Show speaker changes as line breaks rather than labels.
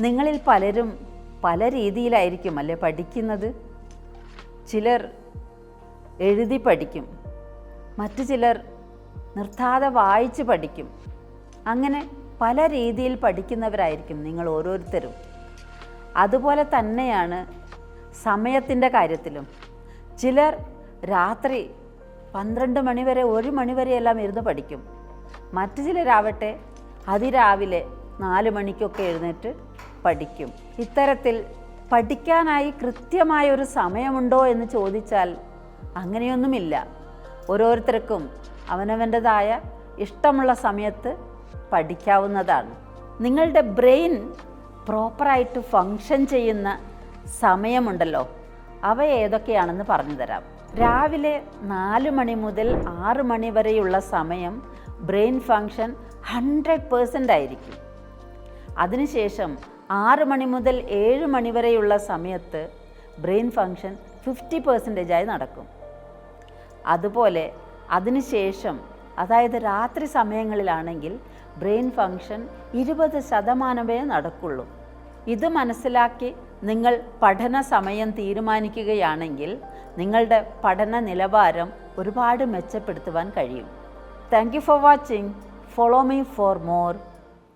നിങ്ങളിൽ പലരും പല രീതിയിലായിരിക്കും അല്ലേ പഠിക്കുന്നത്? ചിലർ എഴുതി പഠിക്കും. മറ്റു ചിലർ നിർത്താതെ വായിച്ച് പഠിക്കും. അങ്ങനെ പല രീതിയിൽ പഠിക്കുന്നവരായിരിക്കും നിങ്ങൾ ഓരോരുത്തരും. അതുപോലെ തന്നെയാണ് സമയത്തിന്റെ കാര്യത്തിലും. ചിലർ രാത്രി പന്ത്രണ്ട് മണിവരെ ഒരു മണിവരെയെല്ലാം ഇരുന്ന് പഠിക്കും. മറ്റു ചിലരാവട്ടെ അതിരാവിലെ നാല് മണിക്കൊക്കെ എഴുന്നേറ്റ് പഠിക്കും. ഇത്തരത്തിൽ പഠിക്കാനായി കൃത്യമായ ഒരു സമയമുണ്ടോ എന്ന് ചോദിച്ചാൽ അങ്ങനെയൊന്നുമില്ല. ഓരോരുത്തർക്കും അവനവന്റെതായ ഇഷ്ടമുള്ള സമയത്ത് പഠിക്കാവുന്നതാണ്. നിങ്ങളുടെ ബ്രെയിൻ പ്രോപ്പറായിട്ട് ഫങ്ഷൻ ചെയ്യുന്ന സമയമുണ്ടല്ലോ. അവ ഏതൊക്കെയാണെന്ന് പറഞ്ഞു തരാം രാവിലെ നാല് മണി മുതൽ ആറ് മണി വരെയുള്ള സമയം ബ്രെയിൻ ഫങ്ഷൻ ഹൺഡ്രഡ് പേഴ്സന്റ് ആയിരിക്കും. അതിനുശേഷം ആറ് മണി മുതൽ ഏഴ് മണി വരെയുള്ള സമയത്ത് ബ്രെയിൻ ഫങ്ഷൻ ഫിഫ്റ്റി പെർസെന്റേജായി നടക്കും. അതുപോലെ അതിനുശേഷം അതായത് രാത്രി സമയങ്ങളിലാണെങ്കിൽ ബ്രെയിൻ ഫങ്ഷൻ ഇരുപത് ശതമാനമേ നടക്കുള്ളൂ. ഇത് മനസ്സിലാക്കി നിങ്ങൾ പഠന സമയം തീരുമാനിക്കുകയാണെങ്കിൽ നിങ്ങളുടെ പഠന നിലവാരം ഒരുപാട് മെച്ചപ്പെടുത്തുവാൻ കഴിയും. Thank you for watching follow me for more